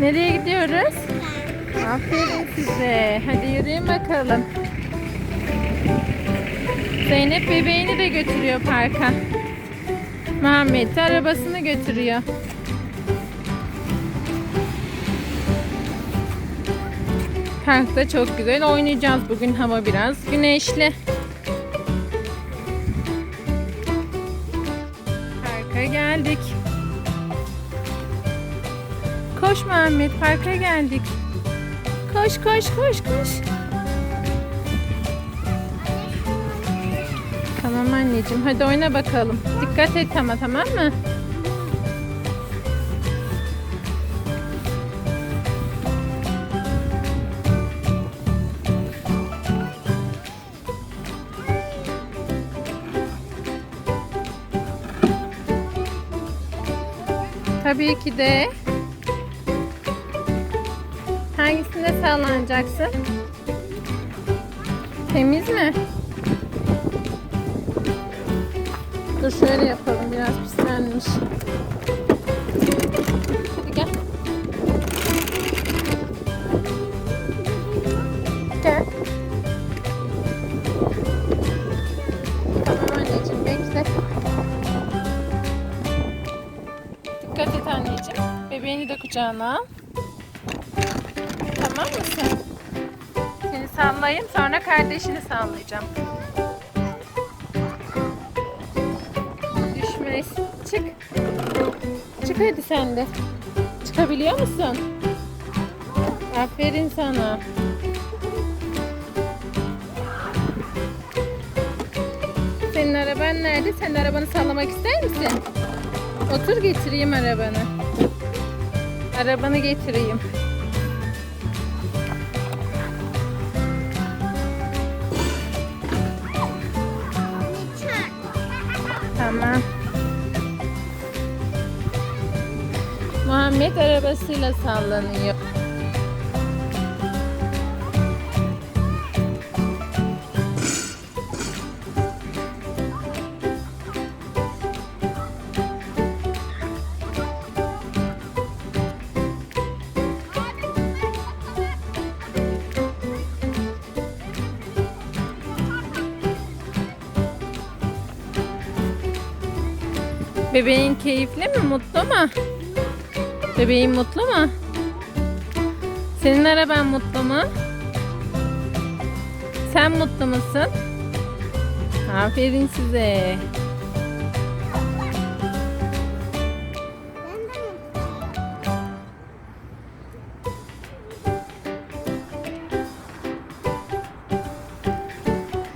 Nereye gidiyoruz? Aferin size. Hadi yürüyün bakalım. Zeynep bebeğini de götürüyor parka. De arabasını götürüyor. Parkta çok güzel oynayacağız bugün hava biraz güneşli. Koş Muhammed parka geldik. Koş koş koş koş. Tamam anneciğim hadi oyna bakalım. Dikkat et ama tamam mı? Tabii ki de. Hangisinde sallanacaksın? Temiz mi? Dur şöyle yapalım biraz pislenmiş. Hadi gel. Gel. Tamam anneciğim bekle. Dikkat et anneciğim. Bebeğini de kucağına al. Tamam mısın? Seni sallayayım sonra kardeşini sallayacağım. Düşmez. Çık. Çık hadi sen de. Çıkabiliyor musun? Aferin sana. Senin araban nerede? Sen de arabanı sallamak ister misin? Otur getireyim arabanı. Arabanı getireyim. Tamam. Muhammed arabasıyla sallanıyor. Bebeğin keyifli mi? Mutlu mu? Bebeğin mutlu mu? Senin araban mutlu mu? Sen mutlu musun? Aferin size.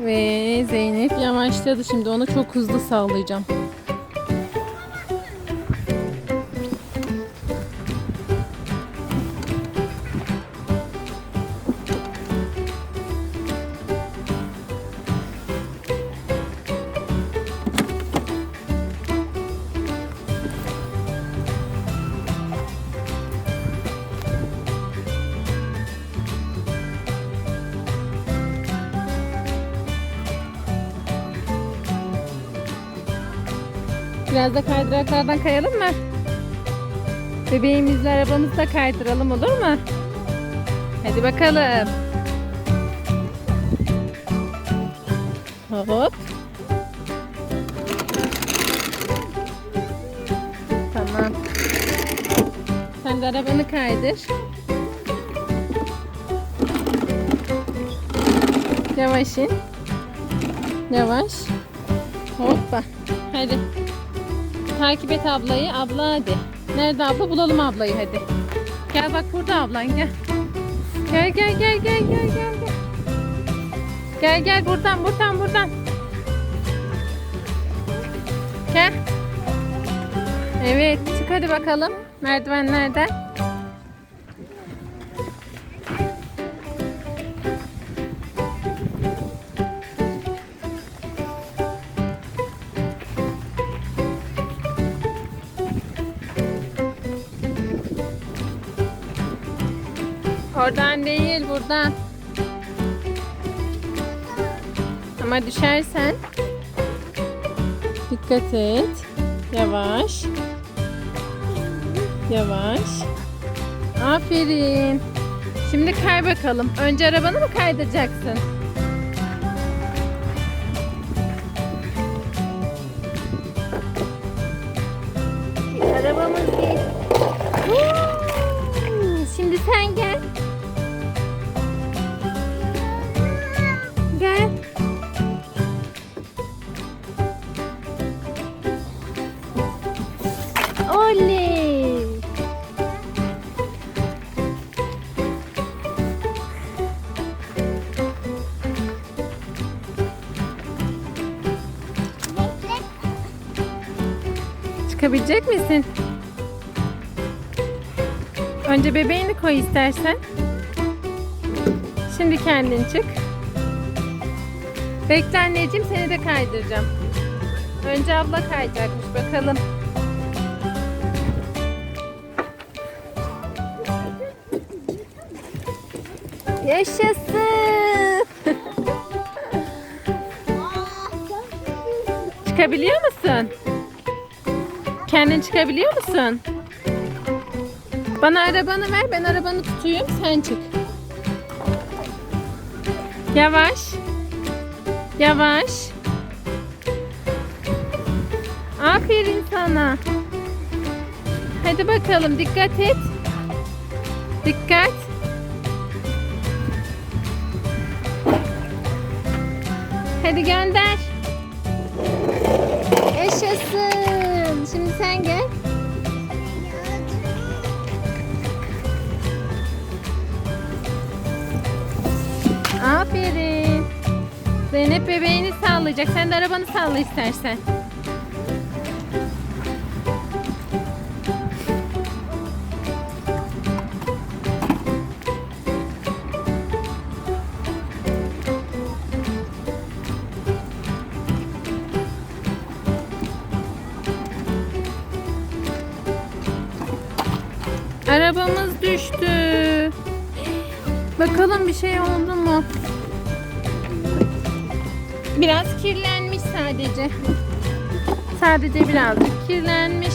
Ve Zeynep yavaşladı şimdi onu çok hızlı sağlayacağım. Biraz da kaydıraklardan kayalım mı? Bebeğimizle arabamızı da kaydıralım olur mu? Hadi bakalım. Hop. Tamam. Sen de arabanı kaydır. Yavaş in. Yavaş. Hoppa. Hadi. Takip et ablayı. Abla hadi. Nerede abla? Bulalım ablayı hadi. Gel bak burada ablan gel. Gel gel gel gel gel gel. Gel gel, buradan buradan buradan. Gel. Evet çık hadi bakalım. Merdivenlerden. Oradan değil buradan. Ama düşersen dikkat et. Yavaş. Yavaş. Aferin. Şimdi kay bakalım. Önce arabanı mı kaydıracaksın? Arabamız gel. Şimdi sen. Gel. Çıkabilecek misin? Önce bebeğini koy istersen. Şimdi kendin çık. Bekle anneciğim seni de kaydıracağım. Önce abla kayacakmış bakalım. Yaşasın. Çıkabiliyor musun? Kendin çıkabiliyor musun? Bana arabanı ver, ben arabanı tutayım, sen çık. Yavaş. Yavaş. Aferin sana. Hadi bakalım, dikkat et. Dikkat. Hadi gönder. Yaşasın. Şimdi sen gel. Aferin. Zeynep bebeğini sallayacak. Sen de arabanı salla istersen. Arabamız düştü. Bakalım bir şey oldu mu? Biraz kirlenmiş sadece. Sadece birazcık kirlenmiş.